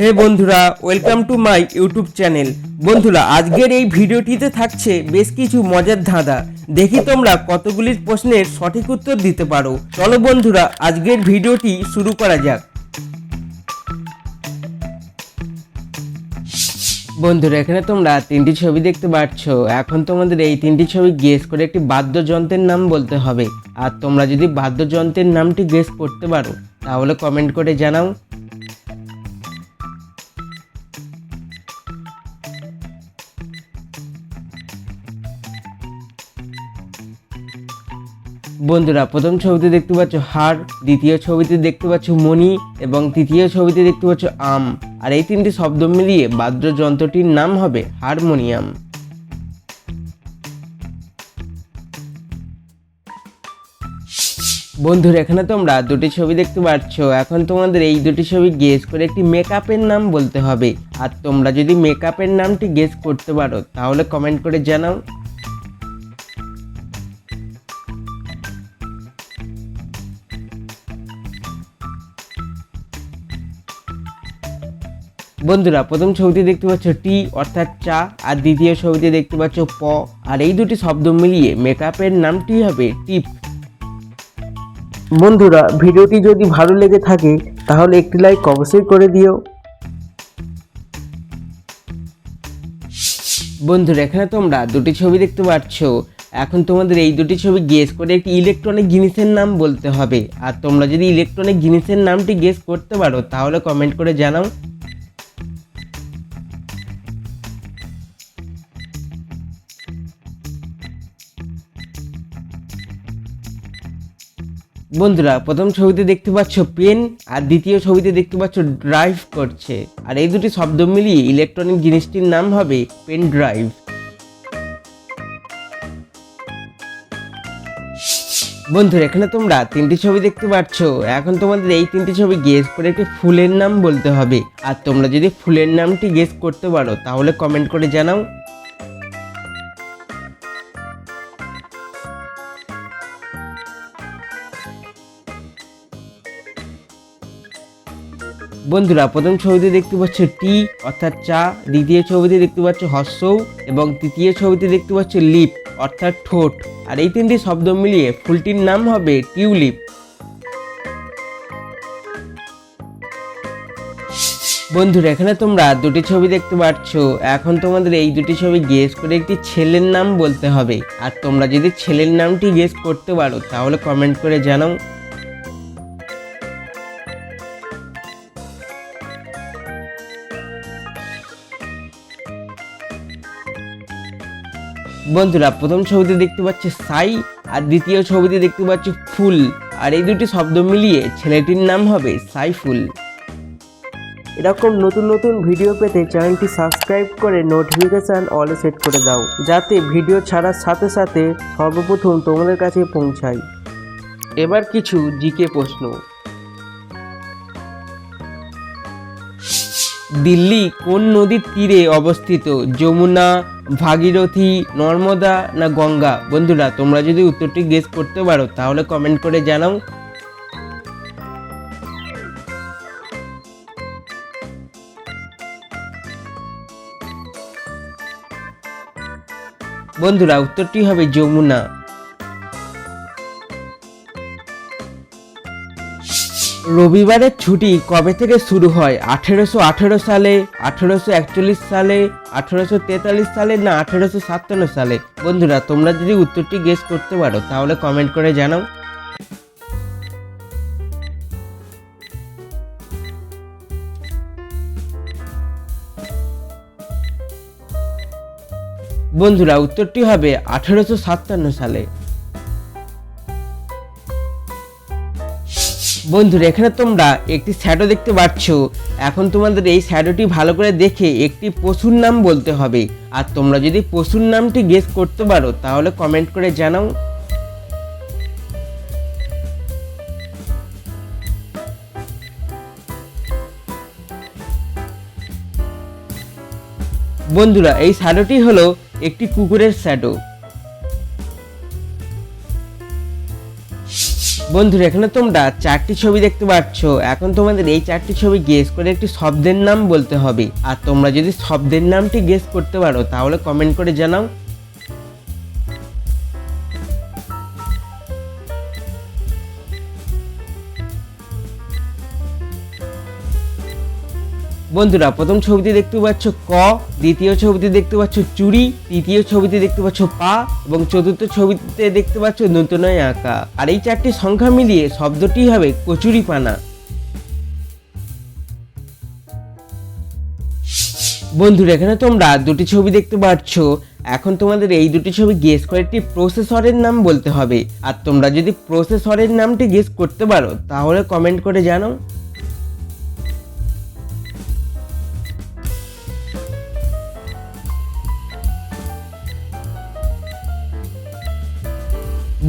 হে বন্ধুরা welcome to my YouTube channel বন্ধুরা, আজকের এই ভিডিওটিতে থাকছে বেশ কিছু মজার ধাঁধা। দেখি তোমরা কতগুলির প্রশ্নের সঠিক উত্তর দিতে পারো। চলো বন্ধুরা, আজকের ভিডিওটি শুরু করা যাক। বন্ধুরা, এখানে তোমরা তিনটি ছবি দেখতে পাচ্ছ। এখন তোমাদের এই তিনটি ছবি গেস করে একটি বাদ্যযন্ত্রের নাম বলতে হবে। আর তোমরা যদি বাদ্যযন্ত্রের নামটি গেস করতে পারো, তাহলে কমেন্ট করে জানাও। বন্ধুরা, প্রথম ছবিতে দেখতে পাচ্ছ হার, দ্বিতীয় ছবিতে দেখতে পাচ্ছ মণি, এবং তৃতীয় ছবিতে দেখতে পাচ্ছ আম। আর এই তিনটি শব্দ মিলিয়ে বাদ্যযন্ত্রটির নাম হবে হারমোনিয়াম। বন্ধুরা, এখানে তোমরা দুটি ছবি দেখতে পাচ্ছ। এখন তোমাদের এই দুটি ছবি গেস করে একটি মেকআপের নাম বলতে হবে। আর তোমরা যদি মেকআপের নামটি গেস করতে পারো, তাহলে কমেন্ট করে জানাও। বন্ধুরা, প্রথম ছবিতে দেখতে পাচ্ছ টি, অর্থাৎ চা, আর দ্বিতীয় ছবিতে দেখতে পাচ্ছ প। আর এই দুটি শব্দ মিলিয়ে মেকআপের নামটি হবে টিপ। বন্ধুরা, ভিডিওটি যদি ভালো লেগে থাকে, তাহলে একটি লাইক অবশ্যই করে দিও। বন্ধুরা, এখানে তোমরা দুটি ছবি দেখতে পাচ্ছ। এখন তোমাদের এই দুটি ছবি গেস করে একটি ইলেকট্রনিক জিনিসের নাম বলতে হবে। আর তোমরা যদি ইলেকট্রনিক জিনিসের নামটি গেস করতে পারো, তাহলে কমেন্ট করে জানাও। বন্ধুরা, প্রথম ছবিতে দেখতে পাচ্ছ পেন, আর দ্বিতীয় ছবিতে দেখতে পাচ্ছ ড্রাইভ করছে। আর এই দুটি শব্দ মিলিয়ে ইলেকট্রনিক জিনিসটির নাম হবে পেন ড্রাইভ। বন্ধুরা, এখানে তোমরা তিনটি ছবি দেখতে পাচ্ছ। এখন তোমাদের এই তিনটি ছবি গেস করে একটি ফুলের নাম বলতে হবে। আর তোমরা যদি ফুলের নামটি গেস করতে পারো, তাহলে কমেন্ট করে জানাও। বন্ধুরা, প্রথম ছবিতে দেখতে পাচ্ছ টি, অর্থাৎ চা। দ্বিতীয় ছবিতে দেখতে পাচ্ছ হর্ষৌ এবং তৃতীয় ছবিতে দেখতে পাচ্ছ লিপ, অর্থাৎ ঠোঁট। আর এই তিনটি শব্দ মিলিয়ে ফুলটির নাম হবে টিউলিপ। বন্ধুরা, এখানে তোমরা দুটি ছবি দেখতে পাচ্ছ। এখন তোমাদের এই দুটি ছবি গেস করে একটি ছেলের নাম বলতে হবে। আর তোমরা যদি ছেলের নামটি গেস করতে পারো, তাহলে কমেন্ট করে জানাও। বন্ধুরা প্রথম ছবিতে দেখতে পাচ্ছে সাই আর দ্বিতীয় ছবিতে দেখতে পাচ্ছ ফুল। আর এই দুটি শব্দ মিলিয়ে ছেলেটির নাম হবে সাইফুল। এরকম নতুন নতুন ভিডিও পেতে চ্যানেলটি সাবস্ক্রাইব করে নোটিফিকেশান অল সেট করে দাও যাতে ভিডিও ছাড়ার সাথে সাথে সর্বপ্রথম তোমাদের কাছে পৌঁছায়। এবার কিছু জিকে প্রশ্ন। দিল্লি কোন নদীর তীরে অবস্থিত? যমুনা, ভাগীরথী, নর্মদা না গঙ্গা? বন্ধুরা, তোমরা যদি উত্তরটি গেস করতে পারো, তাহলে কমেন্ট করে জানাও। বন্ধুরা, উত্তরটি হবে যমুনা। রবিবারের ছুটি কবে থেকে শুরু হয়? আঠেরোশো আঠেরো সালে, আঠেরোশো একচল্লিশ সালে, আঠেরোশো তেতাল্লিশ সালে না আঠেরোশো সাতান্ন সালে? বন্ধুরা, তোমরা যদি উত্তরটি গেস করতে পারো, তাহলে কমেন্ট করে জানাও। বন্ধুরা, উত্তরটি হবে আঠেরোশো সাতান্ন সালে। বন্ধুরা, এখানে তোমরা একটি শ্যাডো দেখতে পাচ্ছ। এখন তোমাদের এই শ্যাডোটি ভালো করে দেখে একটি পশুর নাম বলতে হবে। আর তোমরা যদি পশুর নামটি গেস করতে পারো, তাহলে কমেন্ট করে জানাও। বন্ধুরা, এই শ্যাডোটি হলো একটি কুকুরের শ্যাডো বন্ধুরা, এখানে তোমরা চারটি ছবি দেখতে পাচ্ছ। এখন তোমাদের এই চারটি ছবি গেস করে একটি শব্দের নাম বলতে হবে। আর তোমরা যদি শব্দের নামটি গেস করতে পারো, তাহলে কমেন্ট করে জানাও। বন্ধুরা, প্রথম ছবিতে দেখতে পাচ্ছ ক, দ্বিতীয় ছবিতে দেখতে পাচ্ছ চুড়ি, তৃতীয় ছবিতে দেখতে পাচ্ছ পা, এবং চতুর্থ ছবিতে দেখতে পাচ্ছ নতুনয় আঁকা। আর এই চারটি সংখ্যা মিলিয়ে শব্দটি হবে কচুরি পানা বন্ধুরা, এখানে তোমরা দুটি ছবি দেখতে পাচ্ছ। এখন তোমাদের এই দুটি ছবি গেস করে একটি প্রসেসরের নাম বলতে হবে। আর তোমরা যদি প্রসেসরের নামটি গেস করতে পারো, তাহলে কমেন্ট করে জানাও।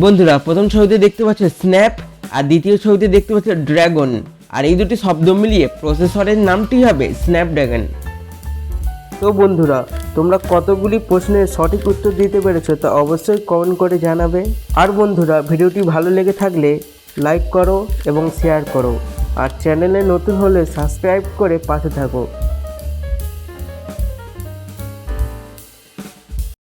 বন্ধুরা, প্রথম ছবিতে দেখতে পাচ্ছ স্ন্যাপ আর দ্বিতীয় ছবিতে দেখতে পাচ্ছ ড্রাগন আর এই দুটি শব্দ মিলিয়ে প্রসেসরের নামটি হবে স্ন্যাপড্রাগন তো বন্ধুরা, তোমরা কতগুলি প্রশ্নের সঠিক উত্তর দিতে পেরেছ তা অবশ্যই কমেন্ট করে জানাবে। আর বন্ধুরা, ভিডিওটি ভালো লেগে থাকলে লাইক করো এবং শেয়ার করো। আর চ্যানেলে নতুন হলে সাবস্ক্রাইব করে পাশে থাকো।